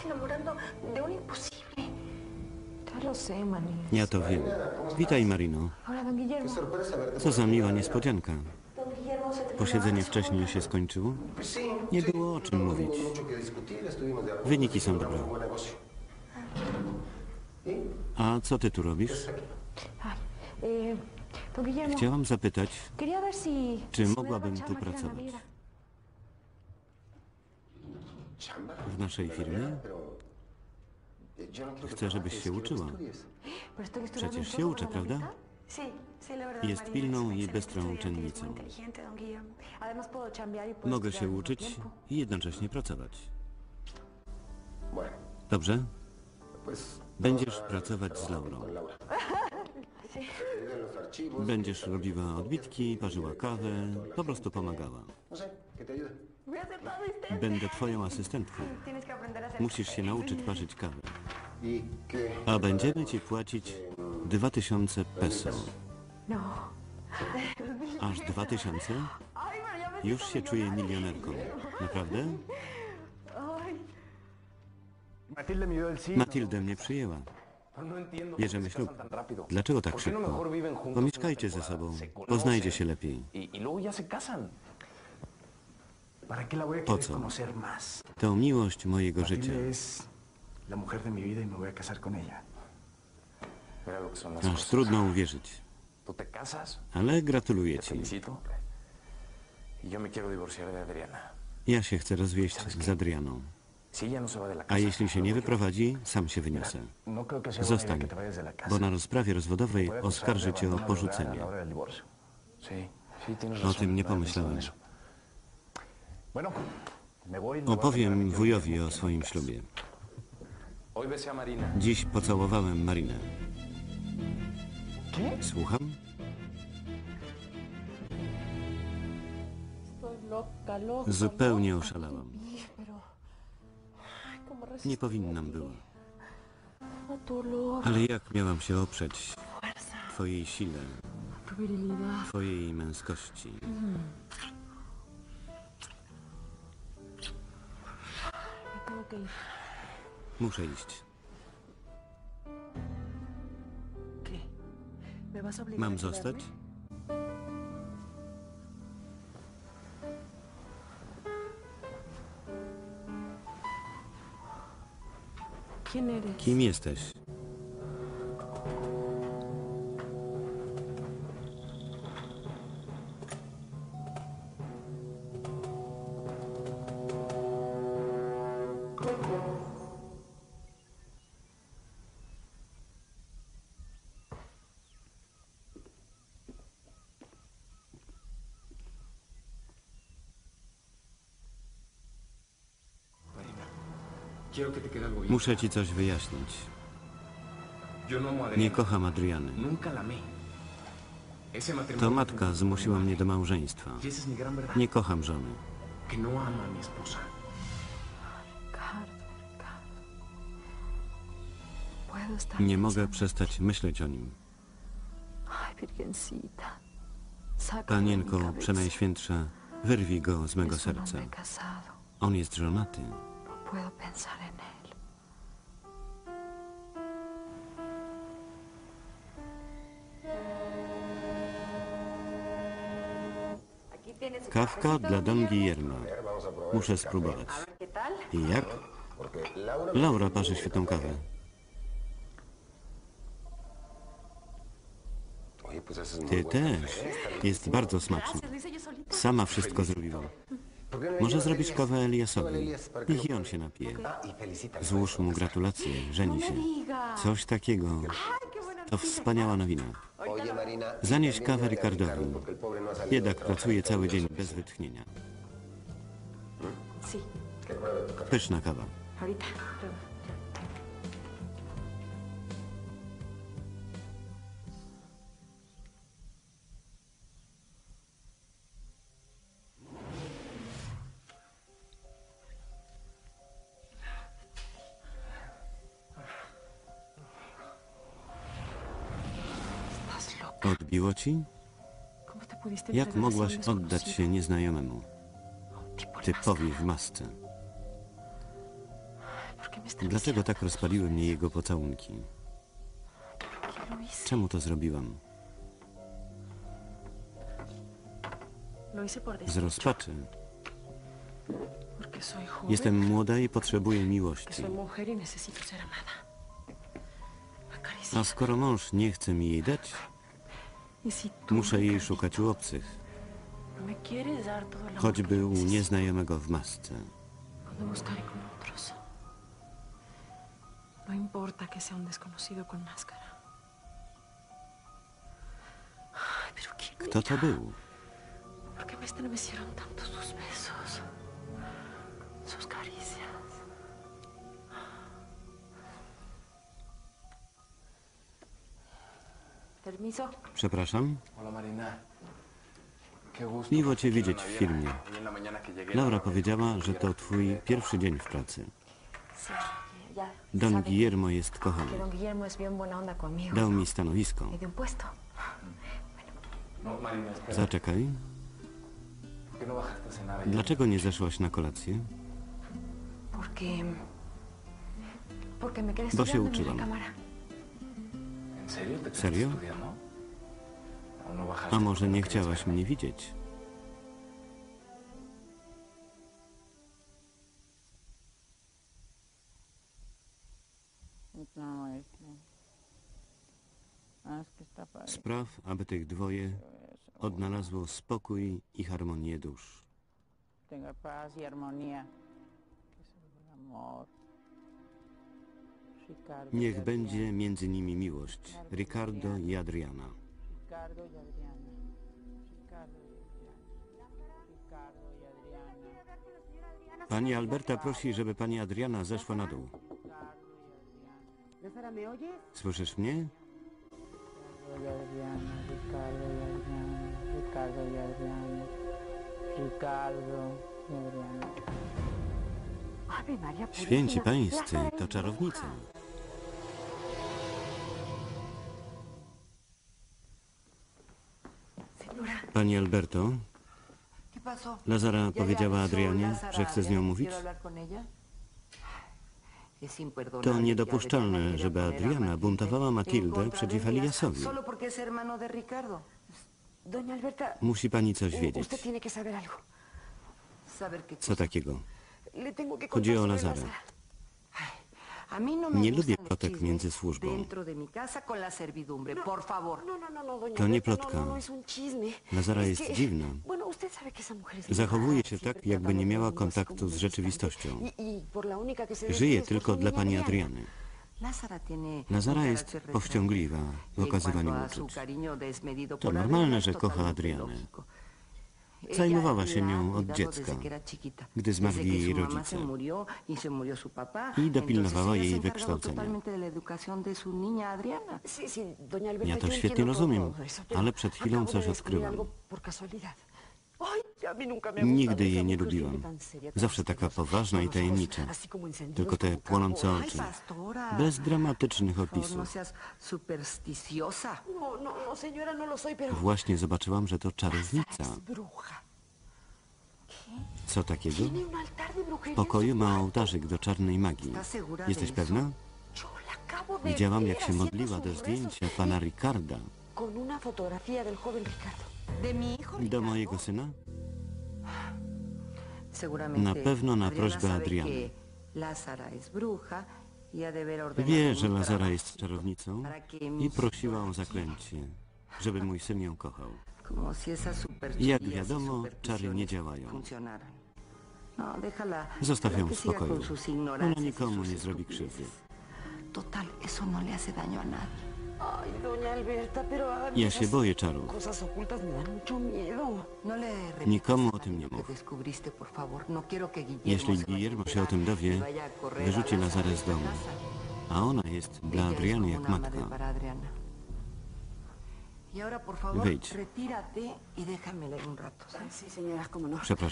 estás enamorando de un imposible. Ya lo sé. Ja to wiem. Witaj, Marino. Ahora, don Guillermo. Co za miła niespodzianka. Don Guillermo se te Posiedzenie wcześniej się skończyło? Nie było o czym mówić. Wyniki są dobre. A co ty tu robisz? Eh, don Guillermo. Chciałam zapytać, Quería ver si. Czy mogłabym tu en la pracować? W naszej firmie? Chcę, żebyś się uczyła. Przecież się uczę, prawda? Jest pilną i bystrą uczennicą. y Mogę się uczyć i jednocześnie pracować. Dobrze? Będziesz pracować z Laurą. Będziesz robiła odbitki, parzyła kawę, po prostu pomagała. Będę twoją asystentką. Musisz się nauczyć parzyć kawę. A będziemy ci płacić 2000 peso. No. Aż 2000? Ay, pero ya me Już się czuję milionerką. Naprawdę? Matildę mnie przyjęła. Bierzemy ślub. Dlaczego tak ¿Por qué no szybko? Pomieszkajcie ze sobą. Poznajcie się lepiej. Y, y luego ya se casan. ¿Para qué la voy a Po co? To miłość mojego życia. Y Aż trudno uwierzyć. Ale gratuluję ci. Y. Ja się chcę rozwieść z Adrianą. No A jeśli się nie wyprowadzi, sam się wyniosę. No Zostań, bo na rozprawie rozwodowej oskarży cię o porzucenie. O tym nie no pomyślałem. eso. Bueno, me voy, me voy a Opowiem arreglar mi wujowi o swoim ślubie. Dziś pocałowałem Marinę. Słucham? Zupełnie oszalałam. Nie powinnam była. Ale jak miałam się oprzeć twojej sile, twojej męskości? Muszę iść. ¿Qué? ¿Me vas a obligar Mam zostać? Kim jesteś? Muszę ci coś wyjaśnić. Nie kocham Adriany. To matka zmusiła mnie do małżeństwa. Nie kocham żony. Nie mogę przestać myśleć o nim. Panienko. Przenajświętsza, wyrwij go z mego serca. On jest żonaty. Puedo pensar en él. Kawka dla Don Guillermo. Muszę spróbować. I jak? Laura parzy świetną kawę. Ty też. Jest bardzo smaczny. Sama wszystko zrobiła. Może zrobisz kawę Eliasowi. Niech i on się napije. Złóż mu gratulacje, żeni się. Coś takiego. To wspaniała nowina. Zanieś kawę Ricardowi. no Biedak pracuje cały dzień bez wytchnienia. Café. Pyszna kawa. Odbiło ci? ¿Cómo te pudiste Jak mogłaś oddać się nieznajomemu? Typowi w masce. ¿Por qué me Dlaczego tak rozpaliły mnie jego pocałunki? Czemu to zrobiłam? Z rozpaczy. Jestem młoda i potrzebuję miłości. A skoro mąż nie chce mi jej dać, muszę jej szukać u obcych. no Choćby u nieznajomego w masce. No importa que sea un desconocido con máscara. Ay, pero ¿quién Kto to był? ¿Por qué me estremecieron tanto sus besos? Sus caricias. Przepraszam? Miło cię widzieć w filmie. Laura powiedziała, że to twój pierwszy dzień w pracy. Don Guillermo jest kochany. Dał mi stanowisko. No. Zaczekaj. ¿Por qué no? Dlaczego nie zeszłaś na kolację? Bo się uczyłam. la cámara. ¿En serio? A może nie chciałaś mnie widzieć? Spraw, aby tych dwoje odnalazło spokój i harmonię dusz. Niech będzie między nimi miłość. Ricardo i Adriana. Ricardo y Adriana. Ricardo y Adriana. Ricardo y Adriana. Pani Alberta prosi, żeby pani Adriana zeszła na dół. Y. Słyszysz mnie? Ricardo y Adriana. Ricardo y Adriana. Ricardo y Adriana. Ricardo y Adriana. Ave María Purísima. Święci pańscy, to es Pani Alberto. Lazara ¿Ya le powiedziała Adrianie, że chce z nią mówić? To niedopuszczalne, żeby Adriana buntowała Matildę przeciw Eliasowi. Musi pani coś wiedzieć. Co takiego? Chodzi o Lazara. Lázara. A mí no me Nie gustan lubię plotek między służbą. No, no, no, no, To nie plotka. No, no, no, Es jest dziwna. Zachowuje się tak, jakby nie miała kontaktu z rzeczywistością. Y- y Żyje tylko dla pani. Adriany. Un jest carácter powściągliwa w. Y okazywaniu uczuć. To normalne, że kocha Adrianę. Zajmowała się nią od dziecka, gdy zmarli jej rodzice. y. I dopilnowała jej wykształcenia. Ja to świetnie rozumiem, ale przed chwilą coś odkryłam. Nigdy jej nie lubiłam. Zawsze taka poważna i tajemnicza. Tylko te płonące oczy. Bez dramatycznych opisów. No, no, no. Właśnie zobaczyłam, że to czarownica. Co takiego? W pokoju ma ołtarzyk do czarnej magii. ¿Estás segura Jesteś pewna? Widziałam, jak się modliła do zdjęcia pana Ricarda. Con una fotografía del joven Ricardo. ¿De mi hijo Do Ricardo? mojego syna? Seguramente Na pewno na Adriana prośbę bruja y Wie, że Lazara jest czarownicą i prosiła o zaklęcie, żeby mój syn ją kochał. Jak y wiadomo, czary nie działają. No, Zostaw ją w spokoju. Ona y nikomu nie zrobi krzywdy. Total, eso no le hace daño a nadie. Ay, doña Alberta, pero a mí Ja się boję czarów. No Nikomu o tym nie mów. No Jeśli Guillermo a się o tym dowie, wyrzuci Lazarę z domu. A ona jest dla Adriany jak matka. Y retírate y no. Przepraszam.